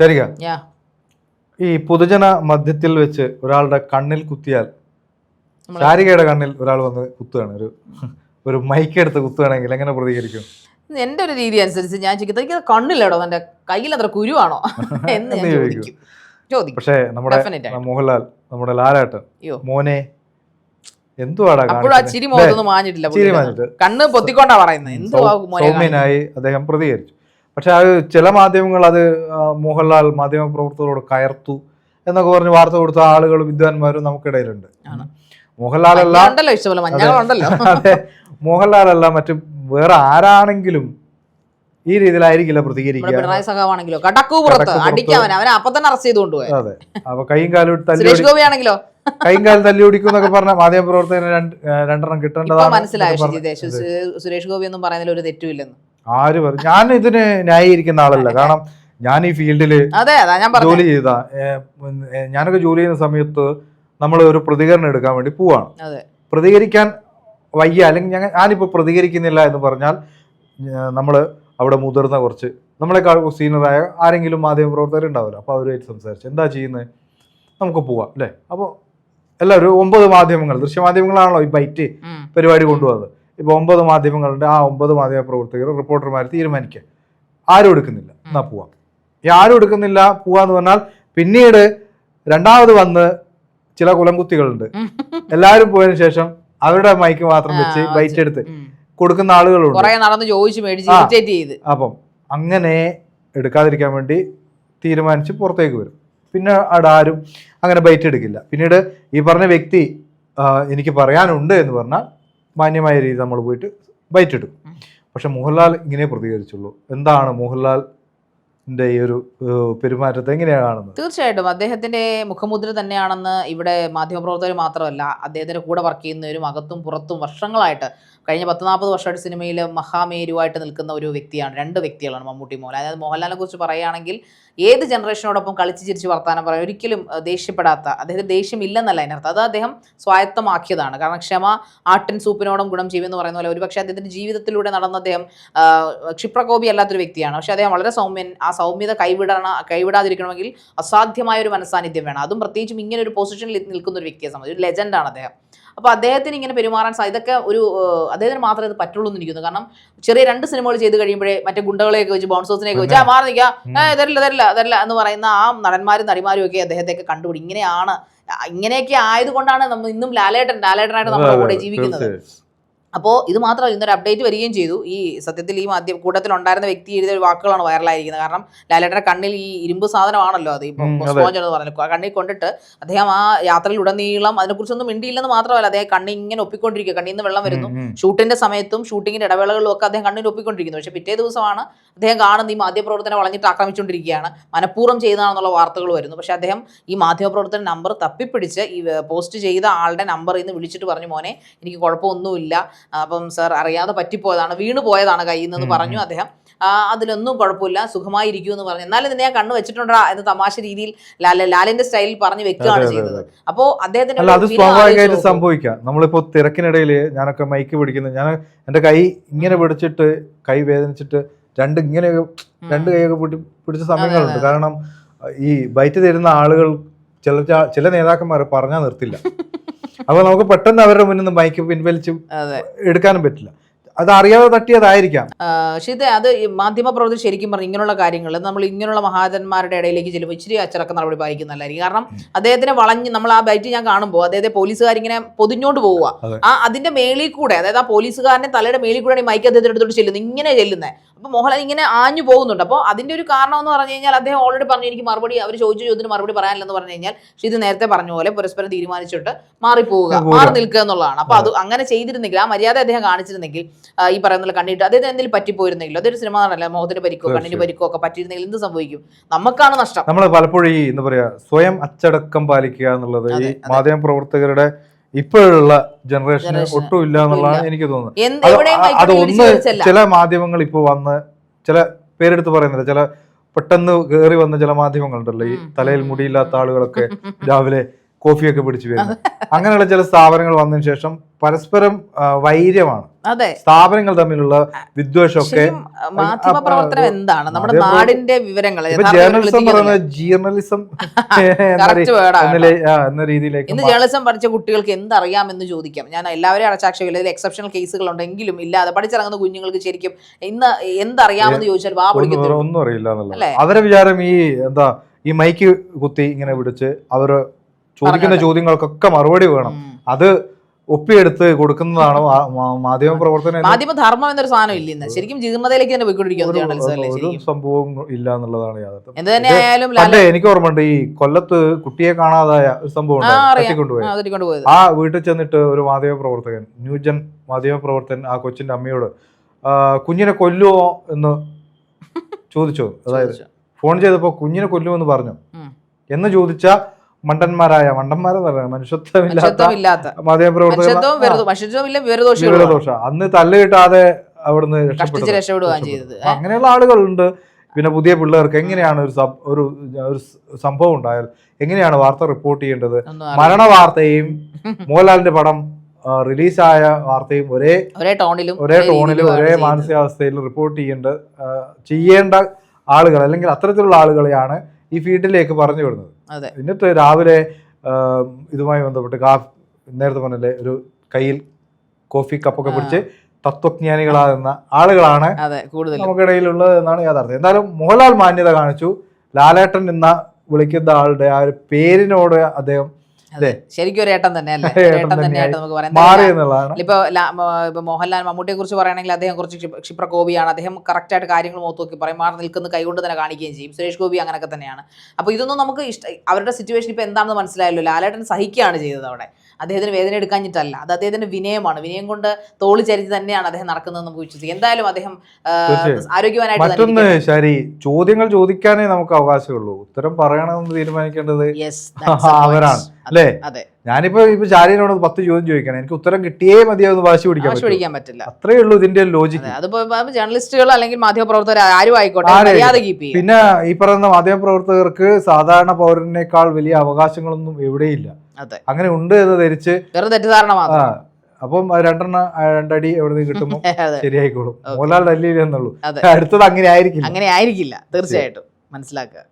ശരിക ഈ പൊതുജന മധ്യത്തിൽ വെച്ച് ഒരാളുടെ കണ്ണിൽ കുത്തിയാൽ ശാരികയുടെ കണ്ണിൽ ഒരാൾ വന്ന് കുത്തുകയാണ്. ഒരു ഒരു മൈക്ക് എടുത്ത് കുത്തുകയാണെങ്കിൽ എങ്ങനെ പ്രതികരിക്കും? എന്റെ ഒരു രീതി അനുസരിച്ച് ഞാൻ ചോദിക്കുന്നത് കണ്ണില്ലടോ എന്റെ കയ്യിൽ അത്ര കുരുവാണോ? എന്ന് ഞാൻ ചോദിക്കും. ചോദിക്കും. പക്ഷേ നമ്മുടെ മോഹൻലാൽ നമ്മുടെ ലാലാട്ടൻ മോനെ എന്തുവാടാ അപ്പോഴും ആ ചിരി മോഹത്തൊന്നും മാഞ്ഞിട്ടില്ല ചിരി. മാഞ്ഞിട്ട്. കണ്ണ് പൊത്തിക്കൊണ്ടാ പറയുന്നത്. എന്തുവാ അദ്ദേഹം പ്രതികരിച്ചു. പക്ഷെ അത് ചില മാധ്യമങ്ങൾ അത് മോഹൻലാൽ മാധ്യമ പ്രവർത്തകരോട് കയർത്തു എന്നൊക്കെ പറഞ്ഞ് വാർത്ത കൊടുത്ത ആളുകളും വിദ്വാൻമാരും നമുക്കിടയിലുണ്ട്. മോഹൻലാൽ മോഹൻലാലല്ല അതെ മോഹൻലാൽ അല്ല മറ്റു വേറെ ആരാണെങ്കിലും ഈ രീതിയിലായിരിക്കില്ല പ്രതികരിക്കുക. അതെ. അപ്പൊ കൈയും കാലും തല്ലി കൈയും കാലും തല്ലി ഓടിക്കും എന്നൊക്കെ പറഞ്ഞ മാധ്യമ പ്രവർത്തകന് രണ്ടെണ്ണം കിട്ടേണ്ടതാണ് മനസ്സിലായോ സുരേഷ് ഗോപി ഒന്നും പറയുന്നതിൽ ഒരു തെറ്റുമില്ലെന്ന്. ആര് പറഞ്ഞു ഞാൻ ഇതിന് ന്യായീകരിക്കുന്ന ആളല്ല. കാരണം ഞാൻ ഈ ഫീൽഡിൽ ജോലി ചെയ്ത. ഞാനൊക്കെ ജോലി ചെയ്യുന്ന സമയത്ത് നമ്മൾ ഒരു പ്രതികരണം എടുക്കാൻ വേണ്ടി പോവാണ്. പ്രതികരിക്കാൻ വയ്യ. അല്ലെങ്കിൽ ഞാൻ ഞാനിപ്പോൾ പ്രതികരിക്കുന്നില്ല എന്ന് പറഞ്ഞാൽ നമ്മൾ അവിടെ മുതിർന്ന കുറച്ച് നമ്മളെക്കാൾ സീനിയറായ ആരെങ്കിലും മാധ്യമ പ്രവർത്തകർ ഉണ്ടാവില്ല അപ്പോൾ അവരുമായിട്ട് സംസാരിച്ച് എന്താ ചെയ്യുന്നത് നമുക്ക് പോവാം അല്ലേ? അപ്പോൾ എല്ലാവരും ഒമ്പത് മാധ്യമങ്ങൾ ദൃശ്യമാധ്യമങ്ങളാണല്ലോ ഈ ബൈറ്റ് പരിപാടി കൊണ്ടുവന്നത് ഇപ്പോൾ ഒമ്പത് മാധ്യമങ്ങളുണ്ട്. ആ ഒമ്പത് മാധ്യമ പ്രവർത്തകർ റിപ്പോർട്ടർമാർ തീരുമാനിക്കുക. ആരും എടുക്കുന്നില്ല. എന്നാ പോവാം. ഈ ആരും എടുക്കുന്നില്ല പോവാന്ന് പറഞ്ഞാൽ പിന്നീട് രണ്ടാമത് വന്ന് ചില കുലംകുത്തികളുണ്ട്. എല്ലാവരും പോയതിനു ശേഷം അവരുടെ മൈക്ക് മാത്രം വെച്ച് ബൈറ്റ് എടുത്ത് കൊടുക്കുന്ന ആളുകളുണ്ട്. അപ്പം അങ്ങനെ എടുക്കാതിരിക്കാൻ വേണ്ടി തീരുമാനിച്ച് പുറത്തേക്ക് വരും. പിന്നെ അവിടെ ആരും അങ്ങനെ ബൈറ്റ് എടുക്കില്ല. പിന്നീട് ഈ പറഞ്ഞ വ്യക്തി എനിക്ക് പറയാനുണ്ട് എന്ന് പറഞ്ഞാൽ മാന്യമായ രീതിയിൽ നമ്മൾ പോയിട്ട് ബൈറ്റ് എടുക്കും. പക്ഷെ മോഹൻലാൽ ഇങ്ങനെ പ്രതികരിച്ചുള്ളൂ. എന്താണ് മോഹൻലാലിന്റെ ഈ ഒരു പെരുമാറ്റത്തെ എങ്ങനെയാണ് കാണുന്നത്? തീർച്ചയായിട്ടും. അദ്ദേഹത്തിന്റെ മുഖമുദ്ര തന്നെയാണെന്ന് ഇവിടെ മാധ്യമപ്രവർത്തകർ മാത്രമല്ല അദ്ദേഹത്തിന്റെ കൂടെ വർക്ക് ചെയ്യുന്നവരും അകത്തും പുറത്തും വർഷങ്ങളായിട്ട് കഴിഞ്ഞ പത്ത് നാൽപ്പത് വർഷമായിട്ട് സിനിമയിൽ മഹാമേരുവായിട്ട് നിൽക്കുന്ന ഒരു വ്യക്തിയാണ് രണ്ട് വ്യക്തികളാണ് മമ്മൂട്ടി മോഹൻലാൽ അതായത് മോഹൻലാലിനെ കുറിച്ച് പറയുകയാണെങ്കിൽ ഏത് ജനറേഷനോടൊപ്പം കളിച്ച് ചിരിച്ച് വർത്താനം പറയാം ഒരിക്കലും ദേഷ്യപ്പെടാത്ത അദ്ദേഹത്തിന് ദേഷ്യമില്ലെന്നല്ല അതിനർത്ഥം. അത് അദ്ദേഹം സ്വായത്തമാക്കിയതാണ്. കാരണം ക്ഷമ ആട്ടിൻ സൂപ്പിനോടും ഗുണം ചെയ്യുമെന്ന് പറയുന്ന പോലെ ഒരുപക്ഷെ അദ്ദേഹത്തിന്റെ ജീവിതത്തിലൂടെ നടന്ന അദ്ദേഹം ക്ഷിപ്രകോപി അല്ലാത്തൊരു വ്യക്തിയാണ്. പക്ഷെ അദ്ദേഹം വളരെ സൗമ്യൻ ആ സൗമ്യത കൈവിടണ കൈവിടാതിരിക്കണമെങ്കിൽ അസാധ്യമായ ഒരു മനസാന്നിധ്യം വേണം. അതും പ്രത്യേകിച്ചും ഇങ്ങനെ ഒരു പൊസിഷനിൽ നിൽക്കുന്ന ഒരു വ്യക്തിയെ സംബന്ധിച്ച് ഒരു ലെജൻഡാണ് അദ്ദേഹം. അപ്പോൾ അദ്ദേഹത്തിന് ഇങ്ങനെ പെരുമാറാൻ ഇതൊക്കെ ഒരു അദ്ദേഹത്തിന് മാത്രമേ ഇത് പറ്റുള്ളൂ എന്ന് ഇരിക്കുന്നു. കാരണം ചെറിയ രണ്ട് സിനിമകൾ ചെയ്ത് കഴിയുമ്പോഴേ മറ്റേ ഗുണ്ടകളെയൊക്കെ വെച്ച് ബൗൺസേഴ്സിനെയൊക്കെ വെച്ച് ആ മാറി നിൽക്കുക. ഏ തരില്ല തരില്ല തരില്ല എന്ന് പറയുന്ന ആ നടന്മാരും നടിമാരും ഒക്കെ അദ്ദേഹത്തെയൊക്കെ കണ്ടുപിടി ഇങ്ങനെയാണ് ഇങ്ങനെയൊക്കെ ആയതുകൊണ്ടാണ് നമ്മൾ ഇന്നും ലാലേട്ടൻ ലാലേട്ടനായിട്ട് നമ്മുടെ കൂടെ ജീവിക്കുന്നത്. അപ്പോൾ ഇത് മാത്രമല്ല ഇന്നൊരു അപ്ഡേറ്റ് വരികയും ചെയ്തു. ഈ സത്യത്തിൽ ഈ മാധ്യമ കൂട്ടത്തിൽ ഉണ്ടായിരുന്ന വ്യക്തി എഴുതിയ ഒരു വാക്കുകളാണ് വൈറലായിരിക്കുന്നത്. കാരണം ലാലേട്ടന്റെ കണ്ണിൽ ഈ ഇരുമ്പ് സാധനമാണല്ലോ അത് ഇപ്പോൾ. സ്പോഞ്ച് എന്ന് പറഞ്ഞു കണ്ണിൽ കൊണ്ടിട്ട് അദ്ദേഹം ആ യാത്രയിൽ ഉടനീളം അതിനെക്കുറിച്ചൊന്നും മിണ്ടിയില്ലെന്ന് മാത്രമല്ല അദ്ദേഹം കണ്ണി ഇങ്ങനെ ഒപ്പിക്കൊണ്ടിരിക്കുക. കണ്ണിൽ നിന്ന് വെള്ളം വരുന്നു. ഷൂട്ടിന്റെ സമയത്തും ഷൂട്ടിങ്ങിന്റെ ഇടവേളകളിലും ഒക്കെ അദ്ദേഹം കണ്ണിൽ ഒപ്പിക്കൊണ്ടിരിക്കുന്നു. പക്ഷേ പിറ്റേ ദിവസമാണ് അദ്ദേഹം കാണുന്ന ഈ മാധ്യമപ്രവർത്തനം വളഞ്ഞിട്ട് ആക്രമിച്ചുകൊണ്ടിരിക്കുകയാണ്. മനഃപൂർവം ചെയ്തതാണെന്നുള്ള വാർത്തകൾ വരുന്നു. പക്ഷേ അദ്ദേഹം ഈ മാധ്യമപ്രവർത്തന നമ്പർ തപ്പിപ്പിടിച്ച് ഈ പോസ്റ്റ് ചെയ്ത ആളുടെ നമ്പറിൽ നിന്ന് വിളിച്ചിട്ട് പറഞ്ഞു മോനെ എനിക്ക് കുഴപ്പമൊന്നുമില്ല. അപ്പം സാർ അറിയാതെ പറ്റിപ്പോയതാണ് വീണു പോയതാണ് കയ്യിൽ നിന്ന് പറഞ്ഞു അദ്ദേഹം. അതിലൊന്നും കുഴപ്പമില്ല സുഖമായിരിക്കും എന്ന് പറഞ്ഞു. എന്നാലും നിന്നെ ഞാൻ കണ്ണ് വെച്ചിട്ടുണ്ടാ എന്ന് തമാശ രീതിയിൽ ലാല ലാലിന്റെ സ്റ്റൈലിൽ പറഞ്ഞു വെക്കുകയാണ് ചെയ്തത്. അപ്പോ അദ്ദേഹത്തിന്റെ അത് സ്വാഭാവികമായിട്ട്. സംഭവിക്കാം. നമ്മളിപ്പോ തിരക്കിനിടയിൽ ഞാനൊക്കെ മൈക്ക് പിടിക്കുന്നു. ഞാൻ എന്റെ കൈ ഇങ്ങനെ പിടിച്ചിട്ട് കൈ വേദനിച്ചിട്ട് രണ്ട് ഇങ്ങനെ രണ്ട് കൈയൊക്കെ പിടി പിടിച്ച സമയങ്ങളുണ്ട്. കാരണം ഈ ബൈറ്റ് തരുന്ന ആളുകൾ ചില ചില നേതാക്കന്മാർ പറഞ്ഞാൽ നിർത്തില്ല. അപ്പൊ നമുക്ക് പെട്ടെന്ന് അവരുടെ മുന്നിൽ നിന്ന് മൈക്ക് പിൻവലിച്ച് എടുക്കാനും പറ്റില്ല. അത് അറിയാതെ തട്ടിയതായിരിക്കാം. പക്ഷേ ഇത് അത് മാധ്യമപ്രവർത്തകർ ശരിക്കും പറഞ്ഞു ഇങ്ങനെയുള്ള കാര്യങ്ങൾ നമ്മൾ ഇങ്ങനെയുള്ള മഹാജന്മാരുടെ ഇടയിലേക്ക് ചെല്ലുമ്പോൾ ഇച്ചിരി അച്ചടക്ക നടപടി പാലിക്കുന്നതല്ലായിരിക്കും കാരണം അദ്ദേഹത്തിനെ വളഞ്ഞ് നമ്മൾ ആ ബൈറ്റ് ഞാൻ കാണുമ്പോൾ അദ്ദേഹത്തെ പോലീസുകാരിങ്ങനെ പൊതിഞ്ഞോണ്ട് പോവുക. ആ അതിന്റെ മേളിൽ കൂടെ അതായത് ആ പോലീസുകാരന്റെ തലയുടെ മേളിൽ കൂടെയാണ് ഈ മൈക്ക് അദ്ദേഹത്തിന് എടുത്തോട്ട് ചെല്ലുന്നത്. ഇങ്ങനെ ചെല്ലുന്നത്. അപ്പൊ മോഹൻലാൽ ഇങ്ങനെ ആഞ്ഞു പോകുന്നുണ്ട്. അപ്പോൾ അതിന്റെ ഒരു കാരണം എന്ന് പറഞ്ഞു കഴിഞ്ഞാൽ അദ്ദേഹം ഓൾറെഡി പറഞ്ഞു എനിക്ക് മറുപടി അവർ ചോദിച്ച ചോദ്യത്തിന് മറുപടി പറയാനില്ലെന്ന് പറഞ്ഞു കഴിഞ്ഞാൽ പക്ഷേ ഇത് നേരത്തെ പറഞ്ഞ പോലെ പരസ്പരം തീരുമാനിച്ചിട്ട് മാറിപ്പോവുക പോവുക. മാറി നിൽക്കുക എന്നുള്ളതാണ്. അപ്പൊ അത് അങ്ങനെ ചെയ്തിരുന്നെങ്കിൽ ആ മര്യാദ അദ്ദേഹം കാണിച്ചിരുന്നെങ്കിൽ ഈ പറയുന്ന കണ്ടിട്ട് അദ്ദേഹത്തിന് എന്തെങ്കിലും പറ്റിപ്പോയിരുന്നെങ്കിൽ അതൊരു സിനിമ നടനല്ല മുഖത്തിന് പരിക്കോ കണ്ണിന് പരിക്കോ ഒക്കെ പറ്റിയിരുന്നെങ്കിൽ എന്ത് സംഭവിക്കും? നമുക്കാണ് നഷ്ടം. നമ്മൾ പലപ്പോഴും ഈ എന്താ പറയാ സ്വയം അച്ചടക്കം പാലിക്കുക എന്നുള്ളത് ഈ. മാധ്യമ പ്രവർത്തകരുടെ ഇപ്പോഴുള്ള ജനറേഷന് ഒട്ടും ഇല്ല. എന്നുള്ളതാണ് എനിക്ക് തോന്നുന്നത്. അത് ഒന്ന് ചില മാധ്യമങ്ങൾ ഇപ്പോൾ വന്ന് ചില പേരെടുത്ത് പറയുന്നില്ല. ചില പെട്ടെന്ന് കയറി വന്ന ചില മാധ്യമങ്ങളുണ്ടല്ലോ. ഈ തലയിൽ മുടിയില്ലാത്ത ആളുകളൊക്കെ രാവിലെ കോഫിയൊക്കെ പിടിച്ചു വരുന്നത്. അങ്ങനെയുള്ള ചില സ്ഥാപനങ്ങൾ വന്നതിന് ശേഷം പരസ്പരം വൈര്യമാണ്. അതെ. സ്ഥാപനങ്ങൾ തമ്മിലുള്ള വിദ്വേഷമൊക്കെ മാധ്യമ പ്രവർത്തനം എന്താണ്? നമ്മുടെ നാടിന്റെ വിവരങ്ങൾ ജേർണലിസം പറയുന്നത് ജീർണലിസം എന്ന രീതിയിലേക്ക് ഇന്ന് ജേർണലിസം പഠിച്ച കുട്ടികൾക്ക് എന്തറിയാമെന്ന് ചോദിക്കാം. ഞാൻ എല്ലാവരെയും അടച്ചാക്ഷേപില്ല ഇതിൽ എക്സെപ്ഷണൽ കേസുകൾ ഉണ്ടെങ്കിലും ഇല്ലാതെ പഠിച്ചിറങ്ങുന്ന കുഞ്ഞുങ്ങൾക്ക് ശരിക്കും ഇന്ന് എന്തറിയാമെന്ന് ചോദിച്ചാൽ വാ ഒന്നും അറിയില്ല? അവരെ വിചാരം ഈ എന്താ ഈ മൈക്ക് കുത്തി ഇങ്ങനെ പിടിച്ച് അവർ ചോദിക്കുന്ന ചോദ്യങ്ങൾക്കൊക്കെ മറുപടി വേണം. അത് ഒപ്പിയെടുത്ത് കൊടുക്കുന്നതാണ് മാധ്യമ പ്രവർത്തനം? മാധ്യമധർമ്മം മാധ്യമ ധർമ്മം എന്നൊരു സാധനം ഇല്ല ഇന്ന്. ശരിക്കും ജീർണതയിലേക്ക് തന്നെ പോയിക്കൊണ്ടിരിക്കുന്നു സംഭവം ഇല്ല എന്നുള്ളതാണ് യാഥാർത്ഥ്യം. പണ്ട് എനിക്ക് ഓർമ്മയുണ്ട് ഈ കൊല്ലത്ത് കുട്ടിയെ കാണാതായ ഒരു സംഭവം പോയത് ആ വീട്ടിൽ ചെന്നിട്ട് ഒരു മാധ്യമ പ്രവർത്തകൻ ന്യൂജൻ മാധ്യമ പ്രവർത്തകൻ ആ കൊച്ചിന്റെ അമ്മയോട് കുഞ്ഞിനെ കൊല്ലുവോ? എന്ന് ചോദിച്ചു. അതായത് ഫോൺ ചെയ്തപ്പോ കുഞ്ഞിനെ കൊല്ലുമെന്ന് പറഞ്ഞു. എന്ന് ചോദിച്ച മണ്ടന്മാരായ മണ്ടന്മാരെന്ന് പറയുന്നത് മനുഷ്യത്വമില്ലാത്ത മനുഷ്യത്വം ഇല്ലാത്ത മാധ്യമ മനുഷ്യത്വം വെറുതെ പ്രവർത്തകർ മനുഷ്യത്വം ഇല്ല വിവരദോഷികളും വിവരദോഷ അന്ന് തല്ല് കിട്ടാതെ അവിടുന്ന് അങ്ങനെയുള്ള ആളുകളുണ്ട്. പിന്നെ പുതിയ പിള്ളേർക്ക് എങ്ങനെയാണ് ഒരു ഒരു ഒരു സംഭവം ഉണ്ടായാൽ എങ്ങനെയാണ് വാർത്ത റിപ്പോർട്ട് ചെയ്യേണ്ടത്? മരണ വാർത്തയും മോഹൻലാലിന്റെ പടം റിലീസായ വാർത്തയും ഒരേ ഒരേ ടോണിലും ഒരേ ടോണിലും ഒരേ മാനസികാവസ്ഥയിൽ മാനസികാവസ്ഥയിലും റിപ്പോർട്ട് ചെയ്യേണ്ട ചെയ്യേണ്ട ആളുകൾ അല്ലെങ്കിൽ അത്തരത്തിലുള്ള ആളുകളെയാണ് ഈ ഫീൽഡിലേക്ക് പറഞ്ഞു വിടുന്നത്. എന്നിട്ട് രാവിലെ ഇതുമായി ബന്ധപ്പെട്ട് കാ നേരത്തെ പറഞ്ഞല്ലേ ഒരു കയ്യിൽ കോഫി കപ്പൊക്കെ. പിടിച്ച് തത്വജ്ഞാനികളാകുന്ന ആളുകളാണ് നമുക്കിടയിലുള്ളത് എന്നാണ് യാഥാർത്ഥ്യം. എന്തായാലും മോഹൻലാൽ മാന്യത കാണിച്ചു. ലാലേട്ടൻ എന്ന വിളിക്കുന്ന ആളുടെ ആ ഒരു പേരിനോട് അദ്ദേഹം ശരിക്കും ഒരു ഏട്ടൻ തന്നെ അല്ലേ ഏട്ടൻ തന്നെയായിട്ട് നമുക്ക് പറയാം. ഇപ്പൊ ഇപ്പൊ മോഹൻലാൽ മമ്മൂട്ടിയെ കുറിച്ച് പറയുകയാണെങ്കിൽ അദ്ദേഹം കുറച്ച് ക്ഷിപ്ര- ക്ഷിപ്രകോപിയാണ്. അദ്ദേഹം കറക്റ്റ് ആയിട്ട് കാര്യങ്ങൾ മുഖത്ത് നോക്കി പറയും. മാറി നിൽക്കുന്ന കൈകൊണ്ട് തന്നെ കാണിക്കുകയും ചെയ്യും. സുരേഷ് ഗോപി അങ്ങനെയൊക്കെ തന്നെയാണ്. അപ്പൊ ഇതൊന്നും നമുക്ക് ഇഷ്ട അവരുടെ സിറ്റുവേഷൻ ഇപ്പൊ എന്താണെന്ന് മനസ്സിലായല്ലോ. ലാലേട്ടൻ സഹിക്കുകയാണ് ചെയ്തത് അവിടെ. അദ്ദേഹത്തിന് വേദന എടുക്കാഞ്ഞിട്ടല്ല. അത് അദ്ദേഹത്തിന്റെ വിനയമാണ്. വിനയം കൊണ്ട് തോളി ചരിച്ച് തന്നെയാണ് അദ്ദേഹം നടക്കുന്നത് നമുക്ക് വിശ്വസിക്കും. എന്തായാലും അദ്ദേഹം. ആരോഗ്യവാനായിട്ട് മറ്റൊന്ന് ശരി ചോദ്യങ്ങൾ ചോദിക്കാനേ നമുക്ക് അവകാശമുള്ളൂ ഉത്തരം പറയണമെന്ന് തീരുമാനിക്കേണ്ടത് അവരാണ്. അല്ലേ? അതെ. ഞാനിപ്പോ ഇപ്പൊ ശാരീനോട് പത്ത് ചോദ്യം ചോദിക്കണം എനിക്ക് ഉത്തരം കിട്ടിയേ മതിയാവുന്ന വാശി പിടിക്കാൻ പിടിക്കാൻ പറ്റില്ല. അത്രേ ഉള്ളൂ ഇതിന്റെ ലോജിക് അതെ അതിപ്പോ ജേർണലിസ്റ്റുകൾ അല്ലെങ്കിൽ മാധ്യമപ്രവർത്തകർ ആരും ആയിക്കോട്ടെ പിന്നെ ഈ പറയുന്ന മാധ്യമപ്രവർത്തകർക്ക് സാധാരണ പൗരനേക്കാൾ വലിയ അവകാശങ്ങളൊന്നും എവിടെയില്ല. അങ്ങനെ ഉണ്ട് എന്ന് ധരിച്ച് തെറ്റിദ്ധാരണ അപ്പം രണ്ടെണ്ണ രണ്ടടി എവിടെ നിന്ന് കിട്ടുമ്പോൾ അതെ. ശരിയായിക്കോളും. എന്നുള്ളൂ അതെ. അടുത്തത് അങ്ങനെ ആയിരിക്കില്ല. അങ്ങനെ ആയിരിക്കില്ല തീർച്ചയായിട്ടും. മനസ്സിലാക്കുക.